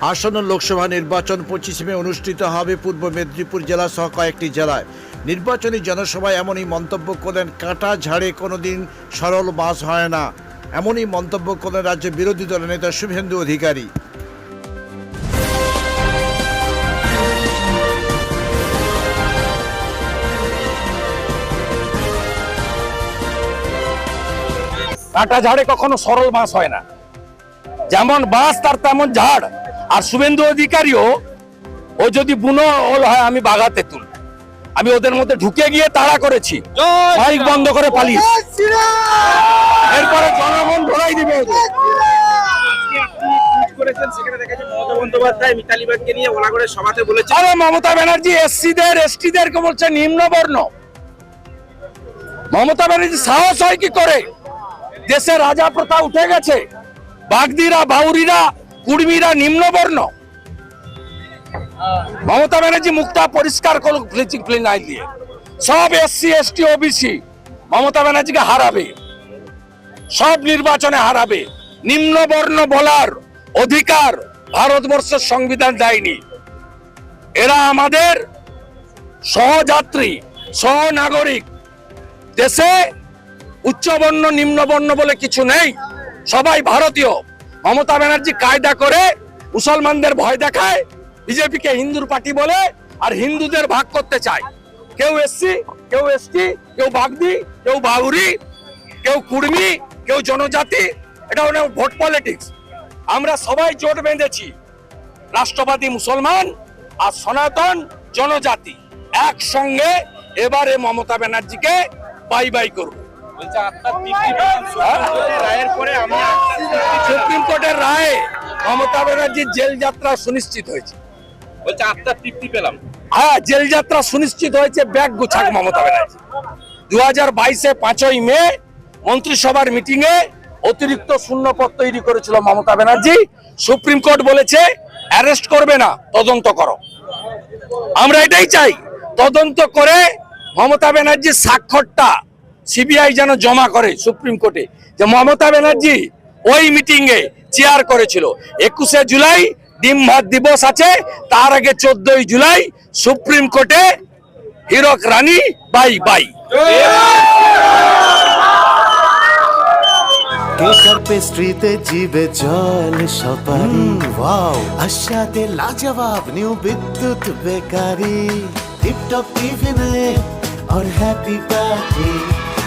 আসন্ন লোকসভা নির্বাচন পঁচিশে মে অনুষ্ঠিত হবে পূর্ব মেদিনীপুর জেলা সহ কয়েকটি জেলায়। নির্বাচনী জনসভায় এমনই মন্তব্য করলেন, কাটা ঝাড়ে কোনোদিন সরল বাস হয় না। এমনই মন্তব্য করলেন রাজ্য বিরোধী দলের নেতা শুভেন্দু অধিকারী। কাটা ঝাড়ে কখনো সরল বাঁশ হয় না। যেমন বাঁশ তার তেমন ঝাড়। আর শুভেন্দু অধিকারীও ও যদি বুনো ওল হয় আমি বাগাতে তুল। আমি ওদের মধ্যে ঢুকে গিয়ে তাড়া করেছি। বন্ধ করে পালিয়ে এরপরে জনগণ ধরাই দিবে। ওদের। করেছেন সেখানে দেখা যাচ্ছে মমতা বন্দ্যোপাধ্যায় মিতালি বাগকে নিয়ে ওলাগড়ের সভাতে বলেছে। আরে মমতা ব্যানার্জি এসসিদের এসটিদেরকে বলছে নিম্নবর্ণ। মমতা ব্যানার্জি সাহস হয় কি করে? দেশে রাজা প্রথা উঠে গেছে। বাগদিরা বাউরিরা কুর্মীরা নিম্নবর্ণ। মমতা ব্যানার্জি মুক্তা পরিষ্কার করল ব্লিচিং ক্লিনার দিয়ে। সব এসসি এসটি ওবিসি মমতা ব্যানার্জিকে হারাবে। সব নির্বাচনে হারাবে। নিম্নবর্ণ বলার অধিকার ভারতবর্ষের সংবিধান দেয়নি। এরা আমাদের সহযাত্রী, সহনাগরিক। দেশে উচ্চবর্ণ, নিম্নবর্ণ বলে কিছু নেই। সবাই ভারতীয়। মমতা ব্যানার্জি কায়দা করে মুসলমানদের ভয় দেখায়, বিজেপিকে হিন্দুর পার্টি বলে আর হিন্দুদের ভাগ করতে চায়। কেউ এসসি, কেউ এসটি, কেউ বাগদি, কেউ বাউরি, কেউ কুর্মি, কেউ জনজাতি, এটা হলো ভোট পলিটিক্স। আমরা সবাই জোট বেঁধেছি, রাষ্ট্রবাদী মুসলমান আর সনাতন জনজাতি। একসঙ্গে এবারে মমতা ব্যানার্জিকে বাই বাই করব। সুপ্রিম কোর্টের রায়ের পরে আমি আত্মার তৃপ্তি পেলাম। সুপ্রিম কোর্টের রায়ে মমতা ব্যানার্জির জেল যাত্রা সুনিশ্চিত হয়েছে। বলছে আত্মার তৃপ্তি পেলাম। হ্যাঁ জেল যাত্রা সুনিশ্চিত হয়েছে ব্যাগ গুছাক মমতা ব্যানার্জি। দু হাজার বাইশে পাঁচই মে মন্ত্রিসভার মিটিং এ অতিরিক্ত শূন্যপদ তৈরি করেছিল মমতা ব্যানার্জি। সুপ্রিম কোর্ট বলেছে অ্যারেস্ট করবে না তদন্ত করো। আমরা এটাই চাই তদন্ত করে মমতা ব্যানার্জির স্বাক্ষরটা সিবিআই যেন জমা করে সুপ্রিম কোর্টে যে মমতা ব্যানার্জি ওই মিটিং এ চেয়ার করেছিল একুশে জুলাই ডিম ভাত দিবস আছে তার আগে চোদ্দই জুলাই সুপ্রিম কোর্টে হীরক রানী বাই বাই কেকার পেস্ট্রিতে জিবে জল সপারি ওয়াও আশাতে লাজবাব নিউ বিদ্যুৎ বেকারি টিপটপ টিফিনে और हैप्पी पार्टी